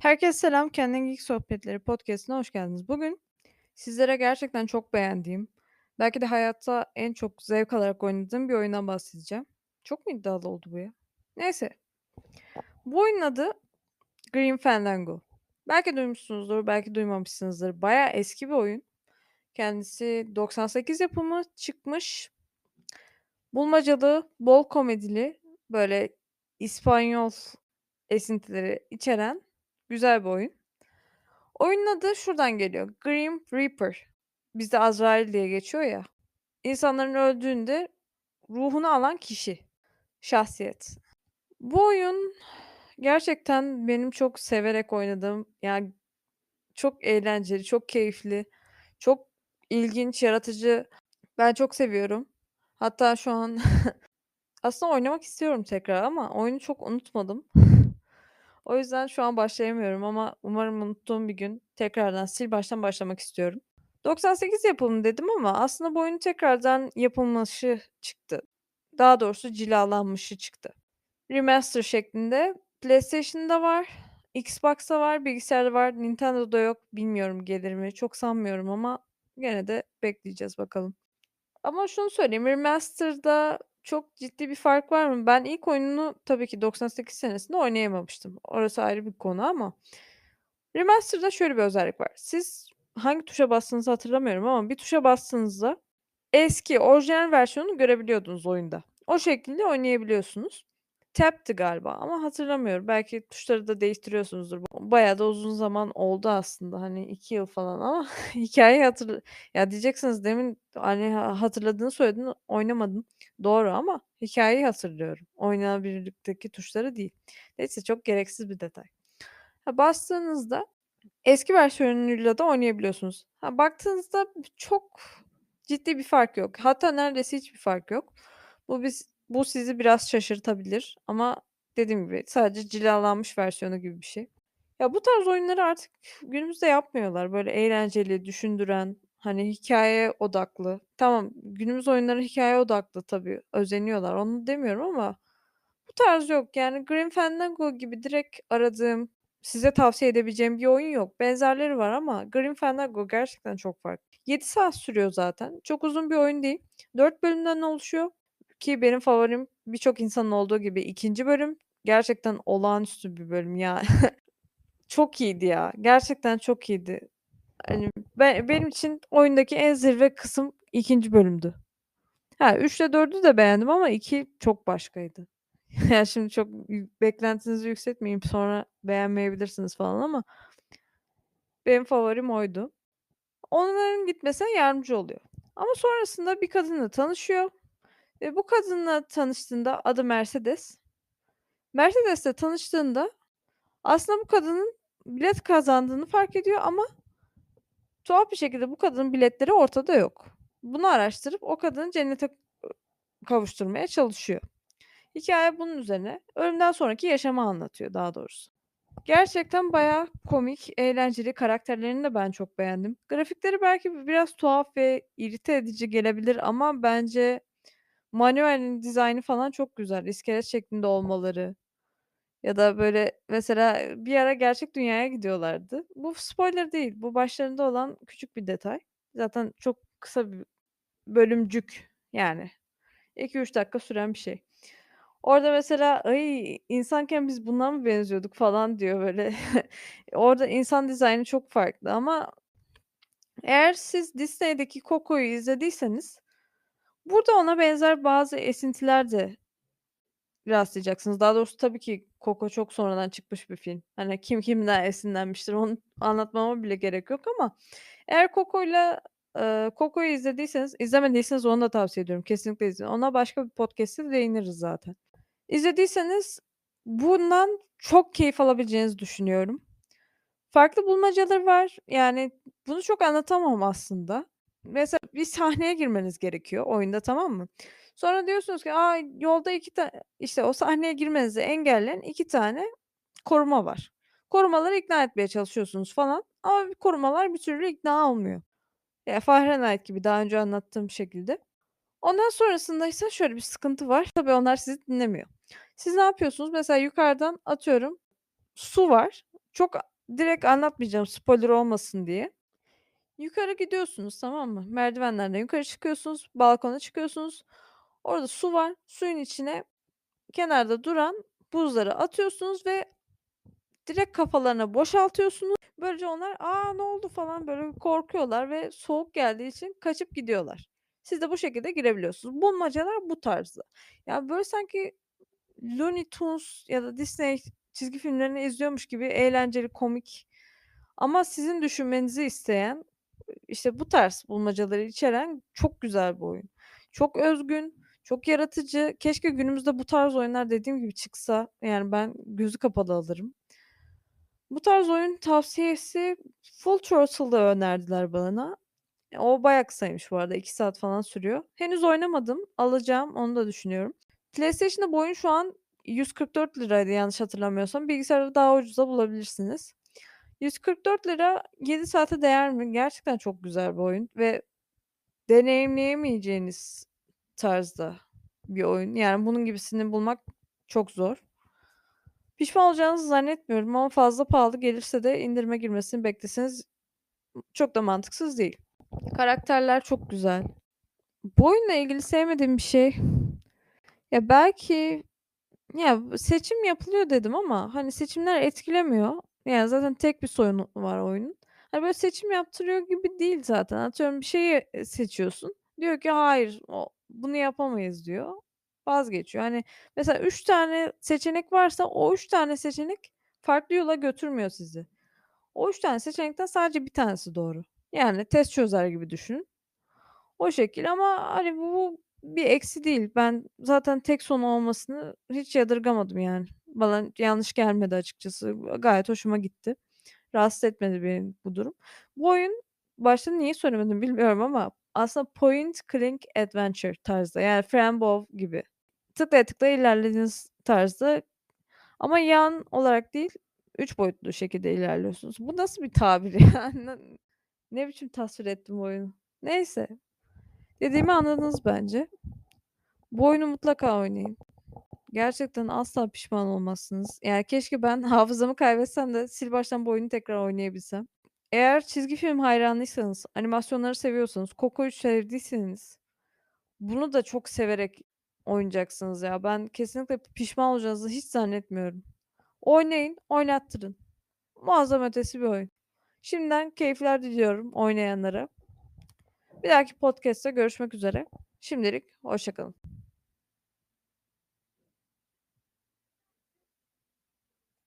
Herkese selam, Kendin Geek Sohbetleri podcast'ine hoş geldiniz. Bugün sizlere gerçekten çok beğendiğim, belki de hayatta en çok zevk alarak oynadığım bir oyundan bahsedeceğim. Çok mu iddialı oldu bu ya? Neyse. Bu oyunun adı Grim Fandango. Belki duymuşsunuzdur, belki duymamışsınızdır. Bayağı eski bir oyun. Kendisi 98 yapımı çıkmış. Bulmacalı, bol komedili, böyle İspanyol esintileri içeren güzel bir oyun. Oyunun adı şuradan geliyor. Grim Reaper. Bizde Azrail diye geçiyor ya. İnsanların öldüğünde ruhunu alan kişi. Şahsiyet. Bu oyun gerçekten benim çok severek oynadığım, yani çok eğlenceli, çok keyifli, çok ilginç, yaratıcı. Ben çok seviyorum. Hatta şu an aslında oynamak istiyorum tekrar ama oyunu çok unutmadım. O yüzden şu an başlayamıyorum ama umarım unuttuğum bir gün tekrardan sil baştan başlamak istiyorum. 98 yapımı dedim ama aslında bu oyunun tekrardan yapılmışı çıktı. Daha doğrusu cilalanmışı çıktı. Remaster şeklinde PlayStation'da var, Xbox'ta var, bilgisayarda var, Nintendo'da yok. Bilmiyorum gelir mi? Çok sanmıyorum ama gene de bekleyeceğiz bakalım. Ama şunu söyleyeyim, Remaster'da çok ciddi bir fark var mı? Ben ilk oyununu tabii ki 98 senesinde oynayamamıştım. Orası ayrı bir konu ama Remaster'da şöyle bir özellik var. Siz hangi tuşa bastığınızı hatırlamıyorum ama bir tuşa bastığınızda eski orijinal versiyonunu görebiliyordunuz oyunda. O şekilde oynayabiliyorsunuz. Tap'tı galiba ama hatırlamıyorum. Belki tuşları da değiştiriyorsunuzdur. Bayağı da uzun zaman oldu aslında. Hani 2 yıl falan ama hikâyeyi hatırla ya diyeceksiniz demin hani ha hatırladığını söyledin, oynamadın. Doğru ama hikâyeyi hatırlıyorum. Oynanabilirlikteki tuşları değil. Neyse çok gereksiz bir detay. Ha, bastığınızda eski versiyonuyla da oynayabiliyorsunuz. Ha, baktığınızda çok ciddi bir fark yok. Hatta neredeyse hiçbir fark yok. Bu biz bu sizi biraz şaşırtabilir ama dediğim gibi sadece cilalanmış versiyonu gibi bir şey. Ya, bu tarz oyunları artık günümüzde yapmıyorlar. Böyle eğlenceli, düşündüren, hani, hikâye odaklı. Tamam, günümüz oyunları hikâye odaklı tabii, özeniyorlar, onu demiyorum ama bu tarz yok. Yani Grim Fandango gibi direkt aradığım, size tavsiye edebileceğim bir oyun yok. Benzerleri var ama Grim Fandango gerçekten çok farklı. 7 saat sürüyor zaten. Çok uzun bir oyun değil. 4 bölümden oluşuyor ki benim favorim birçok insanın olduğu gibi 2. bölüm. Gerçekten olağanüstü bir bölüm ya. Çok iyiydi ya. Gerçekten çok iyiydi. Hani, be benim için oyundaki en zirve kısım 2. bölümdü. Ha, 3 ile 4'ü de beğendim ama 2 çok başkaydı. Ya, şimdi çok beklentinizi yükseltmeyeyim, sonra beğenmeyebilirsiniz falan ama benim favorim oydu. Onların gitmesine yardımcı oluyor ama sonrasında bir kadınla tanışıyor ve bu kadınla tanıştığında adı Mercedes. Mercedes'le tanıştığında aslında bu kadının bilet kazandığını fark ediyor ama tuhaf bir şekilde bu kadının biletleri ortada yok. Bunu araştırıp o kadını cennete kavuşturmaya çalışıyor. Hikâye bunun üzerine. Ölümden sonraki yaşamı anlatıyor daha doğrusu. Gerçekten bayağı komik, eğlenceli. Karakterlerini de ben çok beğendim. Grafikleri belki biraz tuhaf ve irite edici gelebilir ama bence manuelin dizaynı falan çok güzel. İskelet şeklinde olmaları ya da böyle mesela bir ara gerçek dünyaya gidiyorlardı. Bu spoiler değil. Bu başlarında olan küçük bir detay. Zaten çok kısa bir bölümcük yani. 2-3 dakika süren bir şey. Orada mesela "Ay, insanken biz buna mı benziyorduk?" falan diyor böyle. Orada insan dizaynı çok farklı ama eğer siz Disney'deki Coco'yu izlediyseniz burada ona benzer bazı esintiler de rastlayacaksınız. Daha doğrusu tabii ki Coco çok sonradan çıkmış bir film. Hani kim kimden esinlenmiştir onu anlatmama bile gerek yok ama eğer Coco'yla, eee, Coco'yu izlediyseniz, izlemediyseniz onu da tavsiye ediyorum. Kesinlikle izleyin. Ona başka bir podcast'te değiniriz zaten. İzlediyseniz bundan çok keyif alabileceğinizi düşünüyorum. Farklı bulmacaları var. Yani bunu çok anlatamam aslında. Mesela bir sahneye girmeniz gerekiyor oyunda, tamam mı? Sonra diyorsunuz ki, "A, yolda 2 ta" işte o sahneye girmenizi engelleyen 2 tane koruma var. Korumaları ikna etmeye çalışıyorsunuz falan ama korumalar bir türlü ikna olmuyor. Ya, Fahrenheit gibi daha önce anlattığım şekilde. Ondan sonrasında ise şöyle bir sıkıntı var. Tabii onlar sizi dinlemiyor. Siz ne yapıyorsunuz? Mesela yukarıdan atıyorum su var. Çok Direkt anlatmayacağım spoiler olmasın diye. Yukarı gidiyorsunuz, tamam mı? Merdivenlerden yukarı çıkıyorsunuz, balkona çıkıyorsunuz. Orada su var. Suyun içine kenarda duran buzları atıyorsunuz ve direkt kafalarına boşaltıyorsunuz. Böylece onlar, "A, ne oldu?" falan böyle korkuyorlar ve soğuk geldiği için kaçıp gidiyorlar. Siz de bu şekilde girebiliyorsunuz. Bulmacalar bu tarzda. Ya, böyle sanki Looney Tunes ya da Disney çizgi filmlerini izliyormuş gibi eğlenceli, komik ama sizin düşünmenizi isteyen, işte, bu tarz bulmacaları içeren çok güzel bir oyun. Çok özgün, çok yaratıcı. Keşke günümüzde bu tarz oyunlar dediğim gibi çıksa. Yani ben gözü kapalı alırım. Bu tarz oyun tavsiyesi Full Throttle'ı önerdiler bana. E, o bayağı kısaymış bu arada. 2 saat falan sürüyor. Henüz oynamadım. Alacağım, onu da düşünüyorum. PlayStation'da bu oyun şu an ₺144'ydı yanlış hatırlamıyorsam. Bilgisayarda daha ucuza bulabilirsiniz. £144 7 saate değer mi? Gerçekten çok güzel bir oyun ve deneyimleyemeyeceğiniz tarzda bir oyun. Yani bunun gibisini bulmak çok zor. Pişman olacağınızı zannetmiyorum ama fazla pahalı gelirse de indirime girmesini bekleseniz çok da mantıksız değil. Karakterler çok güzel. Bu oyunla ilgili sevmediğim bir şey ya belki ya seçim yapılıyor dedim ama hani seçimler etkilemiyor. Yani zaten tek bir sorunu var oyunun. Hani böyle seçim yaptırıyor gibi değil zaten. Atıyorum bir şeyi, eee, seçiyorsun. Diyor ki hayır o bunu yapamayız diyor. Vazgeçiyor. Hani mesela 3 tane seçenek varsa o 3 tane seçenek farklı yola götürmüyor sizi. O 3 tane seçenekten sadece bir tanesi doğru. Yani test çözer gibi düşünün. O şekil ama hani bu bir eksi değil. Ben zaten tek sonu olmasını hiç yadırgamadım yani. Bana yanlış gelmedi açıkçası. Gayet hoşuma gitti. Rahatsız etmedi beni bu durum. Bu oyun başta niye söylemedim bilmiyorum ama aslında point click adventure tarzda yani Frambow gibi. Tıklaya tıklaya ilerlediğiniz tarzda ama yan olarak değil, 3 boyutlu şekilde ilerliyorsunuz. Bu nasıl bir tabir ya? Ne ne biçim tasvir ettim bu oyunu? Neyse. Dediğimi anladınız bence. Bu oyunu mutlaka oynayın. Gerçekten asla pişman olmazsınız. Yani keşke ben hafızamı kaybetsem de sil baştan bu oyunu tekrar oynayabilsem. Eğer çizgi film hayranıysanız, animasyonları seviyorsanız, Coco'yu sevdiyseniz bunu da çok severek oynayacaksınız ya. Ben kesinlikle pişman olacağınızı hiç zannetmiyorum. Oynayın, oynattırın. Muazzam ötesi bir oyun. Şimdiden keyifler diliyorum oynayanlara. Bir dahaki podcast'te görüşmek üzere. Şimdilik hoşça kalın.